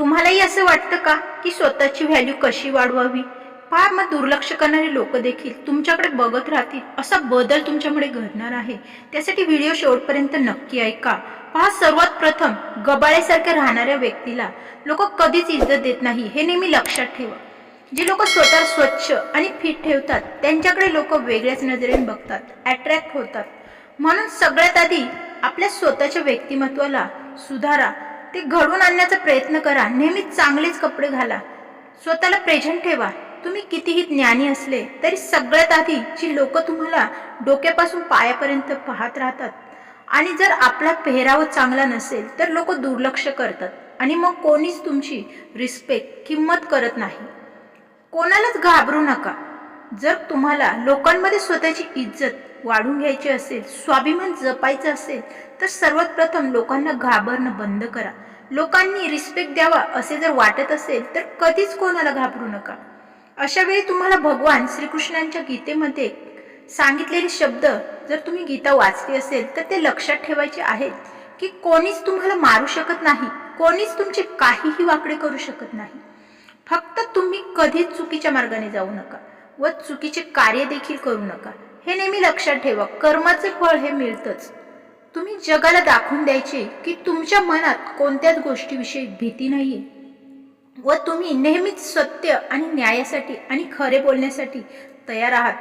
तुम्हालाही असं वाटतं का की स्वतःची व्हॅल्यू कशी वाढवावी? पहा मग दुर्लक्ष करणारे लोक देखील तुमच्याकडे बघत राहतील. असा बदल तुमच्यामुळे घडणार आहे. त्यासाठी व्हिडिओ शेवटपर्यंत नक्की ऐका. पहा सर्वात प्रथम गबाळेसारख्या राहणाऱ्या व्यक्तीला लोक कधीच इज्जत देत नाही. हे नेहमी लक्षात ठेवा. जे लोक स्वतः स्वच्छ आणि फिट ठेवतात त्यांच्याकडे लोक वेगळ्याच नजरेने बघतात अट्रॅक्ट होतात. म्हणून सगळ्यात आधी आपल्या स्वतःच्या व्यक्तिमत्वाला सुधारा. ते घडवून आणण्याचा प्रयत्न करा. नेहमी चांगलेच कपडे घाला. स्वतःला प्रेझेंट ठेवा. तुम्ही कितीही ज्ञानी असले तरी सगळ्यात आधी जी लोक तुम्हाला डोक्यापासून पायापर्यंत पाहत राहतात आणि जर आपला पेहराव चांगला नसेल तर लोक दुर्लक्ष करतात. आणि मग कोणीच तुमची रिस्पेक्ट किंमत करत नाही. कोणालाच घाबरू नका. जर तुम्हाला लोकांमध्ये स्वतःची इज्जत वाढून घ्यायचे असेल स्वाभिमान जपायचं असेल तर सर्वात प्रथम लोकांना घाबरणं बंद करा. लोकांनी रिस्पेक्ट द्यावा असे जर वाटत असेल तर कधीच कोणाला घाबरू नका. अशा वेळी तुम्हाला भगवान श्रीकृष्णांच्या गीतेमध्ये सांगितलेले शब्द जर तुम्ही गीता वाचली असेल तर ते लक्षात ठेवायचे आहेत की कोणीच तुम्हाला मारू शकत नाही कोणीच तुमचे काहीही वाकडे करू शकत नाही. फक्त तुम्ही कधीच चुकीच्या मार्गाने जाऊ नका. व चुकीचे कार्य देखील करू नका. हे नेहमी लक्षात ठेवा. कर्माचे फळ हे मिळतच. तुम्ही जगाला दाखवून द्यायचे की तुमच्या मनात कोणत्याच गोष्टीविषयी भीती नाही व तुम्ही नेहमीच सत्य आणि न्यायासाठी आणि खरे बोलण्यासाठी तयार आहात.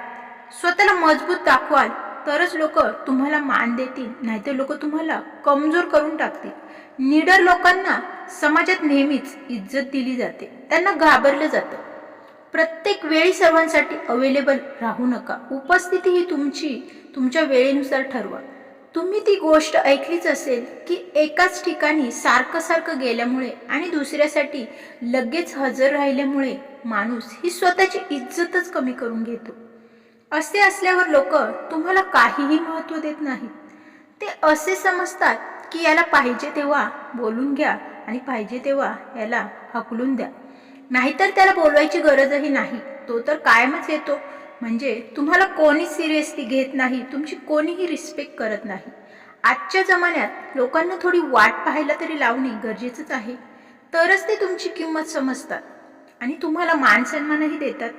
स्वतःला मजबूत दाखवाल तरच लोक तुम्हाला मान देतील नाहीतर लोक तुम्हाला कमजोर करून टाकतील. निडर लोकांना समाजात नेहमीच इज्जत दिली जाते. त्यांना घाबरलं जातं. प्रत्येक वेळी सर्वांसाठी अवेलेबल राहू नका. उपस्थिती ही तुमची तुमच्या वेळेनुसार ठरवा. तुम्ही ती गोष्ट ऐकलीच असेल की एकाच ठिकाणी सारखं सारखं गेल्यामुळे आणि दुसऱ्यासाठी लगेच हजर राहिल्यामुळे माणूस ही स्वतःची इज्जतच कमी करून घेतो. असे असल्यावर लोक तुम्हाला काहीही महत्त्व देत नाहीत. ते असे समजतात की याला पाहिजे तेव्हा बोलून घ्या आणि पाहिजे तेव्हा याला हकलून द्या. नाहीतर त्याला बोलवायची गरजही नाही. तो तर कायमच येतो. म्हणजे तुम्हाला कोणी सिरियसली घेत नाही तुमची कोणीही रिस्पेक्ट करत नाही. आजच्या जमान्यात लोकांना थोडी वाट पाहायला तरी लावणे गरजेचंच आहे. तरच ते तुमची किंमत समजतात आणि तुम्हाला मान सन्मानही देतात.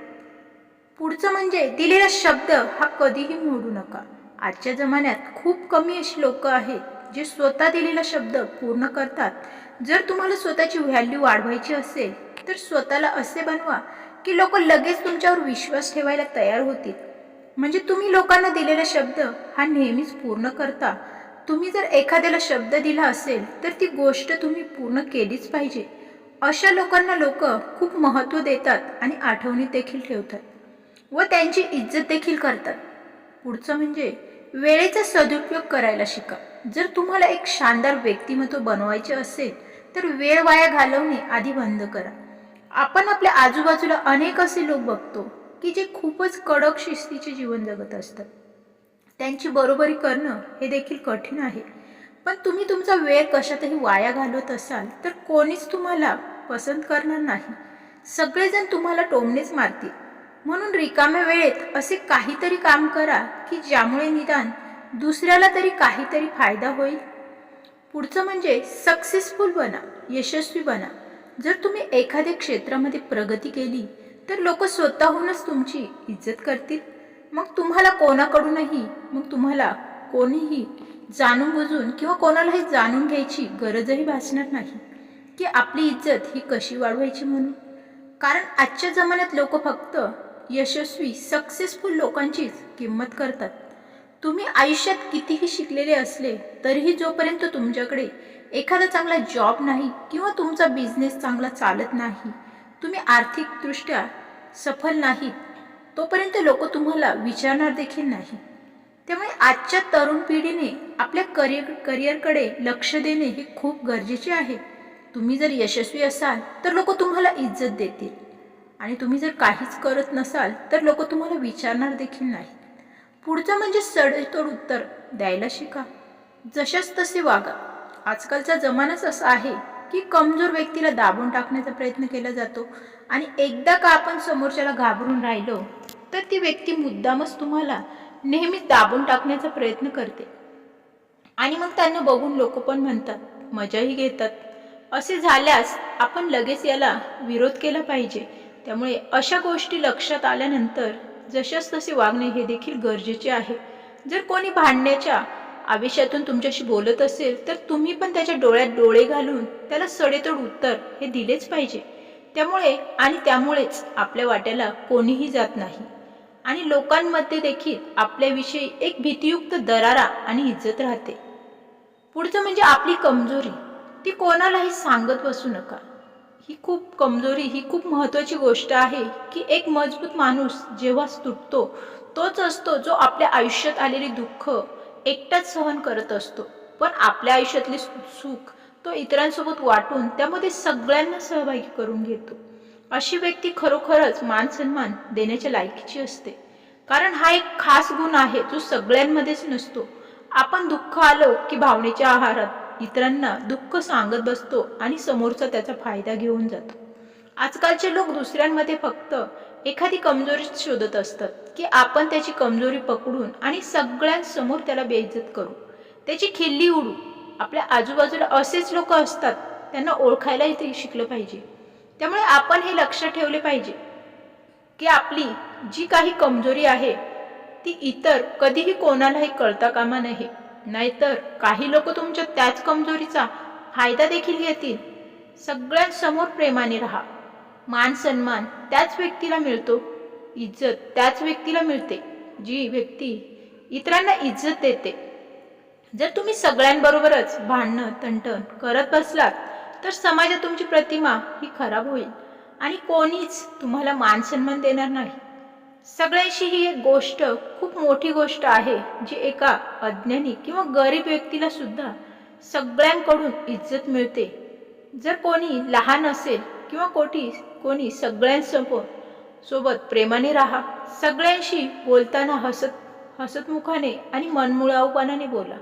पुढचं म्हणजे दिलेला शब्द हा कधीही मोडू नका. आजच्या जमान्यात खूप कमी अशी लोक आहेत जे स्वतः दिलेला शब्द पूर्ण करतात. जर तुम्हाला स्वतःची व्हॅल्यू वाढवायची असेल तर स्वतःला असे बनवा की लोक लगेच तुमच्यावर विश्वास ठेवायला तयार होतील. म्हणजे तुम्ही लोकांना दिलेला शब्द हा नेहमीच पूर्ण करता. तुम्ही जर एखाद्याला शब्द दिला असेल तर ती गोष्ट तुम्ही पूर्ण केलीच पाहिजे. अशा लोकांना लोक खूप महत्त्व देतात आणि आठवणीत देखील ठेवतात. व त्यांची इज्जत देखील करतात. पुढचं म्हणजे वेळेचा सदुपयोग करायला शिका. जर तुम्हाला एक शानदार व्यक्तिमत्व बनवायचे असेल तर वेळ वाया घालवणे आधी बंद करा. आपण आपल्या आजूबाजूला अनेक असे लोक बघतो की जे खूपच कडक शिस्तीचे जीवन जगत असतात. त्यांची बरोबरी करणं हे देखील कठीण आहे. पण तुम्ही तुमचा वेळ कशातही वाया घालवत असाल तर कोणीच तुम्हाला पसंत करणार नाही. सगळेजण तुम्हाला टोमणेच मारतील. म्हणून रिकाम्या वेळेत असे काहीतरी काम करा की ज्यामुळे निदान दुसऱ्याला तरी काहीतरी फायदा होईल. पुढचं म्हणजे सक्सेसफुल बना यशस्वी बना. जर तुम्ही एखाद्या क्षेत्रामध्ये प्रगती केली तर लोक स्वतःहूनच तुमची इज्जत करतील. मग तुम्हाला कोणाकडूनही मग तुम्हाला कोणीही जाणून बुजून किंवा कोणालाही जाणून घ्यायची गरजही भासणार नाही. की आपली इज्जत ही कशी वाढवायची म्हणून? कारण आजच्या जमान्यात लोक फक्त यशस्वी सक्सेसफुल लोकांचीच किंमत करतात. तुम्ही आयुष्यात कितीही शिकलेले असले तरीही जोपर्यंत तुमच्याकडे एखादा चांगला जॉब नाही किंवा तुमचा बिझनेस चांगला चालत नाही तुम्ही आर्थिकदृष्ट्या सफल नाहीत तोपर्यंत लोक तुम्हाला विचारणार देखील नाही. त्यामुळे आजच्या तरुण पिढीने आपल्या करिअर करिअरकडे लक्ष देणे हे खूप गरजेचे आहे. तुम्ही जर यशस्वी असाल तर लोक तुम्हाला इज्जत देतील. आणि तुम्ही जर काहीच करत नसाल तर लोक तुम्हाला विचारणार देखील नाही. पुढचं म्हणजे सडेतोड उत्तर द्यायला शिका. जशाच तसे वागा. आजकालचा जमानाच असा आहे की कमजोर व्यक्तीला दाबून टाकण्याचा प्रयत्न केला जातो आणि एकदा का आपण समोरच्याला घाबरून राहिलो तर ती व्यक्ती मुद्दामच तुम्हाला नेहमीच दाबून टाकण्याचा प्रयत्न करते. आणि मग त्यांना बघून लोक पण म्हणतात मजाही घेतात. असे झाल्यास आपण लगेच याला विरोध केला पाहिजे. त्यामुळे अशा गोष्टी लक्षात आल्यानंतर जशास तसे वागणे हे देखील गरजेचे आहे. जर कोणी भांडण्याच्या आविष्यातून तुमच्याशी बोलत असेल तर तुम्ही पण त्याच्या डोळ्यात डोळे घालून त्याला सडेतोड उत्तर हे दिलेच पाहिजे. त्यामुळे आणि त्यामुळेच आपल्या वाट्याला कोणीही जात नाही. आणि लोकांमध्ये देखील आपल्याविषयी एक भीतियुक्त दरारा आणि इज्जत राहते. पुढचं म्हणजे आपली कमजोरी. ती कोणालाही सांगत बसू नका. ही खूप कमजोरी ही खूप महत्त्वाची गोष्ट आहे की एक मजबूत माणूस जेव्हा तुटतो तोच असतो जो आपल्या आयुष्यात आलेली दुःख एकटाच सहन करत असतो. पण आपल्या आयुष्यातले सुख तो इतरांसोबत वाटून त्यामध्ये सगळ्यांना सहभागी करून घेतो. अशी व्यक्ती खरोखरच मान सन्मान देण्याच्या लायकीची असते. कारण हा एक खास गुण आहे जो सगळ्यांमध्येच नसतो. आपण दुःख आलो की भावनेच्या आहारात इतरांना दुःख सांगत बसतो आणि समोरचा त्याचा फायदा घेऊन जातो. आजकालचे लोक दुसऱ्यांमध्ये फक्त एखादी कमजोरी शोधत असतात की आपण त्याची कमजोरी पकडून आणि सगळ्यांसमोर त्याला बेइज्जत करू. त्याची खिल्ली उडू. आपल्या आजूबाजूला असेच लोक असतात त्यांना ओळखायलाही ते शिकलं पाहिजे. त्यामुळे आपण हे लक्ष ठेवले पाहिजे की आपली जी काही कमजोरी आहे ती इतर कधीही कोणालाही कळता कामा नये. नाहीतर काही लोक तुमच्या त्याच कमजोरीचा फायदा देखील घेतील. सगळ्यांसमोर प्रेमाने राहा. मान सन्मान त्याच व्यक्तीला मिळतो. इज्जत त्याच व्यक्तीला मिळते. जी व्यक्ती इतरांना इज्जत देते. जर तुम्ही सगळ्यांबरोबरच भांडणं तंटण करत बसलात तर समाजात तुमची प्रतिमा ही खराब होईल आणि कोणीच तुम्हाला मान सन्मान देणार नाही. सगळ्यांशी ही एक गोष्ट खूप मोठी गोष्ट आहे जी एका अज्ञानी किंवा गरीब व्यक्तीला सुद्धा सगळ्यांकडून इज्जत मिळते. जर कोणी लहान असेल किंवा कोठी कोणी सगळ्यांसोबत सोबत प्रेमाने राहा. सगळ्यांशी बोलताना हसत हसतमुखाने आणि मनमुळावपणाने बोला.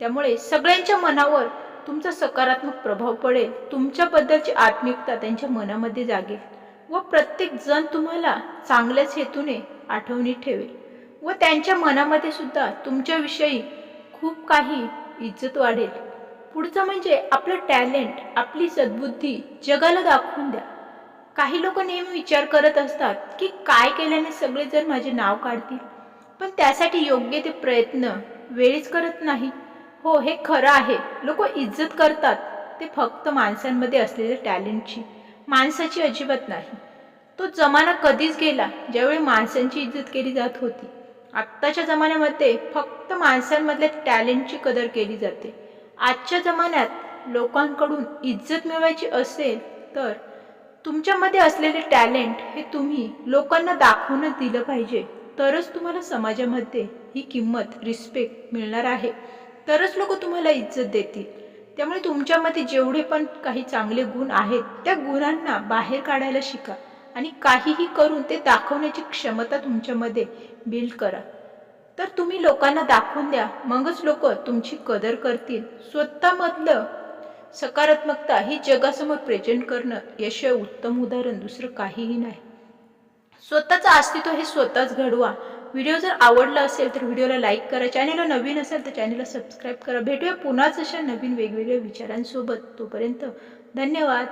त्यामुळे सगळ्यांच्या मनावर तुमचा सकारात्मक प्रभाव पडेल. तुमच्याबद्दलची आत्मिकता त्यांच्या मनामध्ये जागेल व प्रत्येक जण तुम्हाला चांगल्याच हेतूने आठवणीत ठेवेल व त्यांच्या मनामध्ये सुद्धा तुमच्याविषयी खूप काही इज्जत वाढेल. पुढचं म्हणजे आपलं टॅलेंट आपली सद्बुद्धी जगाला दाखवून द्या. काही लोक नेहमी विचार करत असतात की काय केल्याने सगळेजण माझे नाव काढतील. पण त्यासाठी योग्य ते प्रयत्न वेळीच करत नाही. हो हे खरं आहे. लोक इज्जत करतात. ते फक्त माणसांमध्ये असलेल्या टॅलेंटची माणसाची अजिबात नाही. तो जमाना कधीच गेला ज्यावेळी माणसांची इज्जत केली जात होती. आत्ताच्या जमान्यामध्ये फक्त माणसांमधल्या टॅलेंटची कदर केली जाते. आजच्या जमान्यात लोकांकडून इज्जत मिळवायची असेल तर तुमच्यामध्ये असलेले टॅलेंट हे तुम्ही लोकांना दाखवून दिलं पाहिजे. तरच तुम्हाला समाजामध्ये ही किंमत रिस्पेक्ट मिळणार आहे. तरच लोक तुम्हाला इज्जत देतील. त्यामुळे तुमच्यामध्ये जेवढे पण काही चांगले गुण आहेत त्या गुणांना बाहेर काढायला शिका आणि काहीही करून ते दाखवण्याची क्षमता तुमच्यामध्ये बिल्ड करा. तर तुम्ही लोकांना दाखवून द्या मगच लोक तुमची कदर करतील. स्वतःमधलं सकारात्मकता ही जगासमोर प्रेझेंट करणं याशिवाय उत्तम उदाहरण दुसरं काहीही नाही. स्वतःचं अस्तित्व हे स्वतःच घडवा. व्हिडिओ जर आवडला असेल तर व्हिडिओला लाईक करा. चॅनेलला नवीन असेल तर चॅनेलला सबस्क्राईब करा. भेटूया पुन्हाच अशा नवीन वेगवेगळ्या विचारांसोबत. तोपर्यंत धन्यवाद.